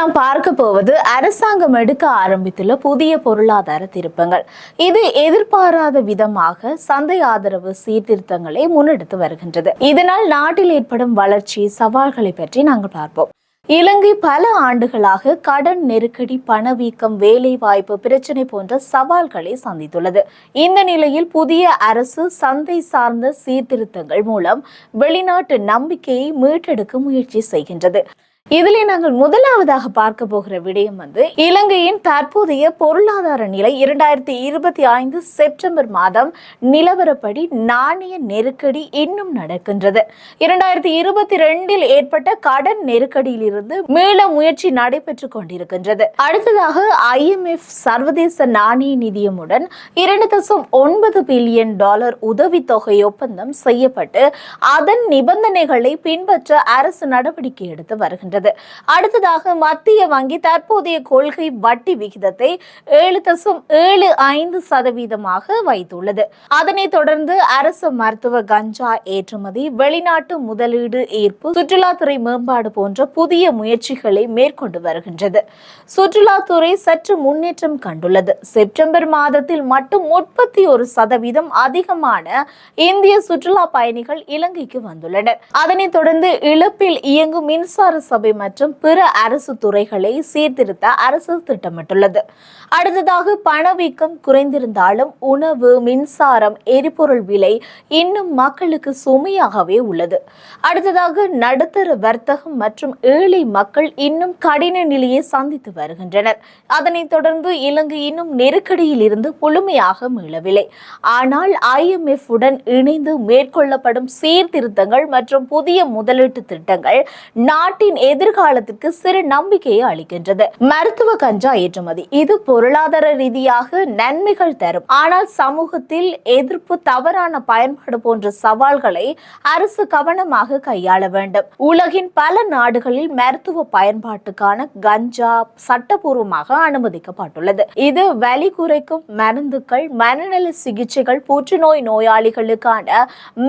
நாம் பார்க்க போவது அரசாங்கம் எடுக்க ஆரம்பித்துள்ள புதிய பொருளாதார திருப்பங்கள். இது எதிர்பாராத விதமாக சந்தை ஆதரவு சீர்திருத்தங்களை முன்னெடுத்து வருகின்றது. இதனால் நாட்டில் ஏற்படும் வளர்ச்சி சவால்களை பற்றி நாங்கள் பார்ப்போம். இலங்கை பல ஆண்டுகளாக கடன் நெருக்கடி பணவீக்கம் வேலை வாய்ப்பு பிரச்சனை போன்ற சவால்களை சந்தித்துள்ளது. இந்த நிலையில் புதிய அரசு சந்தை சார்ந்த சீர்திருத்தங்கள் மூலம் வெளிநாட்டு நம்பிக்கையை மீட்டெடுக்க முயற்சி செய்கின்றது. இதிலே நாங்கள் முதலாவதாக பார்க்க போகிற விடயம் வந்து இலங்கையின் தற்போதைய பொருளாதார நிலை இரண்டாயிரத்தி இருபத்தி ஐந்து செப்டம்பர் மாதம் நிலவரப்படி நாணய நெருக்கடி இன்னும் நடக்கின்றது. இரண்டாயிரத்தி இருபத்தி ரெண்டில் ஏற்பட்ட கடன் நெருக்கடியிலிருந்து மீள முயற்சி நடைபெற்று கொண்டிருக்கின்றது. அடுத்ததாக ஐஎம்எஃப் சர்வதேச நாணய நிதியமுடன் இரண்டு தசம் ஒன்பது பில்லியன் டாலர் உதவித்தொகை ஒப்பந்தம் செய்யப்பட்டு அதன் நிபந்தனைகளை பின்பற்ற அரசு நடவடிக்கை எடுத்து வருகின்றது. வருகிறது. அடுத்ததாக மத்திய வங்கி தற்போதைய கொள்கை வட்டி விகிதத்தை ஏழு தசம் ஏழு ஐந்து சதவீதமாக வைத்துள்ளது. அதனைத் தொடர்ந்து அரசு மருத்துவ கஞ்சா ஏற்றுமதி வெளிநாட்டு முதலீடு ஈர்ப்பு சுற்றுலாத்துறை மேம்பாடு போன்ற புதிய முயற்சிகளை மேற்கொண்டு வருகின்றது. சுற்றுலாத்துறை சற்று முன்னேற்றம் கண்டுள்ளது. செப்டம்பர் மாதத்தில் மட்டும் முப்பத்தி ஒரு சதவீதம் அதிகமான இந்திய சுற்றுலா பயணிகள் இலங்கைக்கு வந்துள்ளனர். அதனைத் தொடர்ந்து இழப்பில் இயங்கும் மின்சார சபை மற்றும் பிற அரசு துறைகளை சீர்திருத்த அரசு திட்டமிட்டுள்ளது. அடுத்ததாக பணவீக்கம் குறைந்திருந்தாலும் உணவு மின்சாரம் எரிபொருள் விலை இன்னும் மக்களுக்கு சுமையாகவே உள்ளது. அடுத்ததாக நடுத்தர வர்த்தகம் மற்றும் ஏழை மக்கள் இன்னும் கடின நிலையை சந்தித்து வருகின்றனர். அதனைத் தொடர்ந்து இலங்கை இன்னும் நெருக்கடியில் இருந்து முழுமையாக மீளவில்லை. ஆனால் ஐஎம்எஃப் உடன் இணைந்து மேற்கொள்ளப்படும் சீர்திருத்தங்கள் மற்றும் புதிய முதலீட்டு திட்டங்கள் நாட்டின் எதிர்காலத்திற்கு சிறு நம்பிக்கையை அளிக்கின்றது. மருத்துவ கஞ்சா ஏற்றுமதி இது பொருளாதார ரீதியாக நன்மைகள் தரும். ஆனால் சமூகத்தில் எதிர்ப்பு தவறான பயன்பாடு போன்ற சவால்களை அரசு கவனமாக கையாள வேண்டும். உலகின் பல நாடுகளில் மருத்துவ பயன்பாட்டுக்கான கஞ்சா சட்டபூர்வமாக அனுமதிக்கப்பட்டுள்ளது. இது வலி குறைக்கும் மருந்துகள் மனநல சிகிச்சைகள் புற்றுநோய் நோயாளிகளுக்கான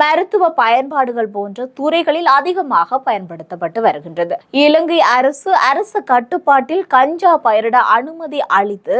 மருத்துவ பயன்பாடுகள் போன்ற துறைகளில் அதிகமாக பயன்படுத்தப்பட்டு வருகின்றது. இலங்கை அரசு அரசு கட்டுப்பாட்டில் கஞ்சா பயிரிட அனுமதி அளித்து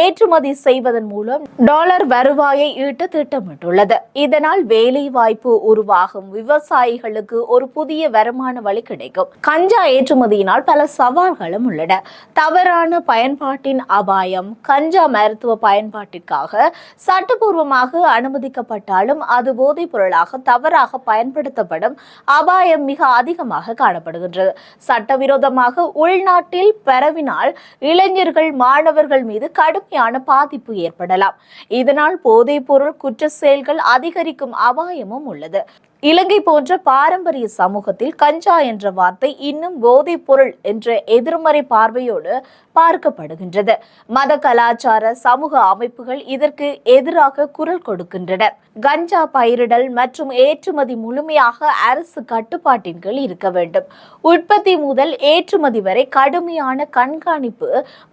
ஏற்றுமதி செய்வதன் மூலம் டாலர் வருவாயை ஈட்ட திட்டமிட்டுள்ளது. இதனால் வேலை வாய்ப்பு உருவாகும். விவசாயிகளுக்கு ஒரு புதிய வருமான வழி கிடைக்கும். கஞ்சா ஏற்றுமதியினால் பல சவால்களும் உள்ளன. தவறான பயன்பாட்டின் அபாயம் கஞ்சா மருத்துவ பயன்பாட்டிற்காக சட்டபூர்வமாக அனுமதிக்கப்பட்டாலும் அது போதைப் பொருளாக தவறாக பயன்படுத்தப்படும் அபாயம் மிக அதிகமாக காணப்படுகின்றது. சட்டவிரோதமாக உள்நாட்டில் பரவினால் இளைஞர்கள் மாணவர்கள் மீது கடுமையான பாதிப்பு ஏற்படலாம். இதனால் போதைப் பொருள் குற்ற செயல்கள் அதிகரிக்கும் அபாயமும் உள்ளது. இலங்கை போன்ற பாரம்பரிய சமூகத்தில் கஞ்சா என்ற வார்த்தை இன்னும் போதைப் பொருள் என்ற எதிர்மறை பார்வையோடு பார்க்கப்படுகின்றது. மத கலாச்சார சமூக அமைப்புகள் இதற்கு எதிராக குரல் கொடுக்கின்றன. கஞ்சா பயிரிடல் மற்றும் ஏற்றுமதி முழுமையாக அரசு கட்டுப்பாட்டின் கீழ் இருக்க வேண்டும். உற்பத்தி முதல் ஏற்றுமதி வரை கடுமையான கண்காணிப்பு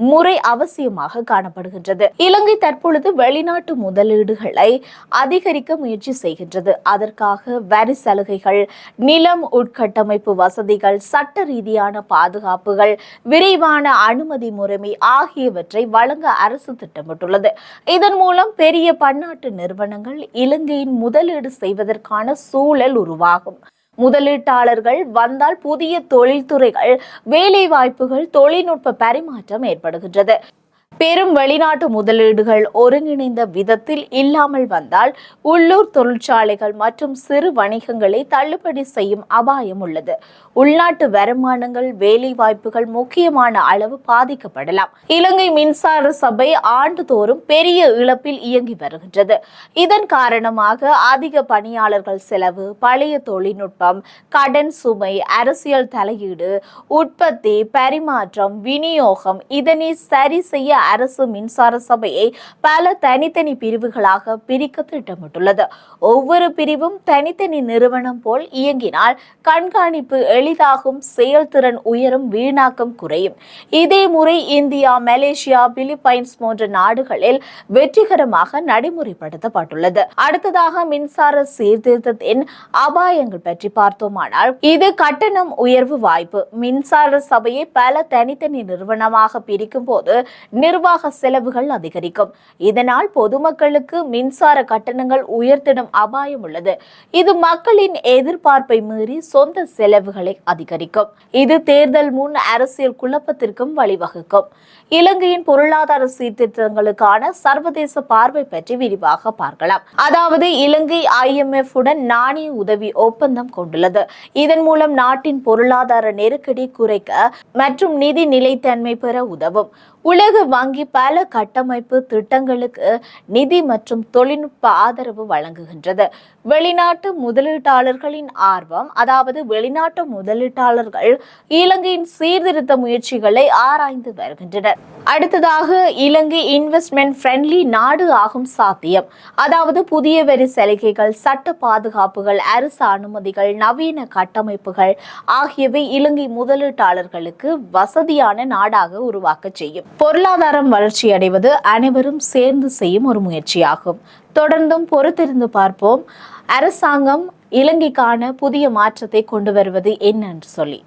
முறை அவசியமாக காணப்படுகின்றது. இலங்கை தற்பொழுது வெளிநாட்டு முதலீடுகளை அதிகரிக்க முயற்சி செய்கின்றது. அதற்காக வரி சலுகைகள் நிலம் உட்கட்டமைப்பு வசதிகள் சட்ட ரீதியான பாதுகாப்புகள் விரைவான அனுமதி முறைமை ஆகியவற்றை வழங்க அரசு திட்டமிட்டுள்ளது. இதன் மூலம் பெரிய பன்னாட்டு நிறுவனங்கள் இலங்கையின் முதலீடு செய்வதற்கான சூழல் உருவாகும். முதலீட்டாளர்கள் வந்தால் புதிய தொழில்துறைகள் வேலை வாய்ப்புகள் தொழில்நுட்ப பரிமாற்றம் ஏற்படுகின்றது. பெரும் வெளிநாட்டு முதலீடுகள் ஒருங்கிணைந்த விதத்தில் இல்லாமல் வந்தால் உள்ளூர் தொழிற்சாலைகள் மற்றும் சிறு வணிகங்களை தள்ளுபடி செய்யும் அபாயம் உள்ளது. உள்நாட்டு வருமானங்கள் வேலை வாய்ப்புகள் முக்கியமான அளவு பாதிக்கப்படலாம். இலங்கை மின்சார சபை ஆண்டுதோறும் பெரிய இழப்பில் இயங்கி வருகின்றது. இதன் காரணமாக அதிக பணியாளர்கள் செலவு பழைய தொழில்நுட்பம் கடன் சுமை அரசியல் தலையீடு உற்பத்தி பரிமாற்றம் விநியோகம் இதனை சரி செய்ய அரசு மின்சார சபையை பல தனித்தனி பிரிவுகளாக பிரிக்க திட்டமிட்டுள்ளது. ஒவ்வொரு பிரிவும் தனித்தனி நிறுவனம் போல் இயங்கினால் கண்காணிப்பு எளிதாகும் செயல்திறன் உயரும் வீணாக்கம் குறையும். இதே முறை இந்தியா மலேசியா பிலிப்பைன்ஸ் போன்ற நாடுகளில் வெற்றிகரமாக நடைமுறைப்படுத்தப்பட்டுள்ளது. அடுத்ததாக மின்சார சீர்திருத்தத்தின் அபாயங்கள் பற்றி பார்த்தோமானால் இது கட்டணம் உயர்வு வாய்ப்பு. மின்சார சபையை பல தனித்தனி நிறுவனமாக பிரிக்கும் போது நிர்வாக செலவுகள் அதிகரிக்கும். இதனால் பொதுமக்களுக்கு மின்சார கட்டணங்கள் உயர்த்திடும் அபாயம் உள்ளது. இது மக்களின் எதிர்பார்ப்பை மீறி சொந்த செலவுகளை அதிகரிக்கும். இது தேர்தல் முன் அரசியல் குழப்பத்திற்கும் வழிவகுக்கும். இலங்கையின் பொருளாதார சீர்திருத்தங்களுக்கான சர்வதேச பார்வை பற்றி விரிவாக பார்க்கலாம். அதாவது இலங்கை ஐஎம்எஃப் உடன் நாணய உதவி ஒப்பந்தம் கொண்டுள்ளது. இதன் மூலம் நாட்டின் பொருளாதார நெருக்கடி குறைக்க மற்றும் நிதி நிலைத்தன்மை பெற உதவும். உலக வங்கி பல கட்டமைப்பு திட்டங்களுக்கு நிதி மற்றும் தொழில்நுட்ப ஆதரவு வழங்குகின்றது. வெளிநாட்டு முதலீட்டாளர்களின் ஆர்வம் அதாவது வெளிநாட்டு முதலீட்டாளர்கள் இலங்கையின் சீர்திருத்த முயற்சிகளை ஆராய்ந்து வருகின்றனர். அடுத்ததாக இலங்கை இன்வெஸ்ட்மெண்ட் ஃப்ரெண்ட்லி நாடு ஆகும் சாத்தியம். அதாவது புதிய வரி சலுகைகள் சட்ட பாதுகாப்புகள் அரசு அனுமதிகள் நவீன கட்டமைப்புகள் ஆகியவை இலங்கை முதலீட்டாளர்களுக்கு வசதியான நாடாக உருவாக்க செய்யும். பொருளாதாரம் வளர்ச்சி அடைவது அனைவரும் சேர்ந்து செய்யும் ஒரு முயற்சியாகும். தொடர்ந்தும் பொறுத்திருந்து பார்ப்போம். அரசாங்கம் இலங்கைக்கான புதிய மாற்றத்தை கொண்டு வருவது என்ன என்று சொல்லி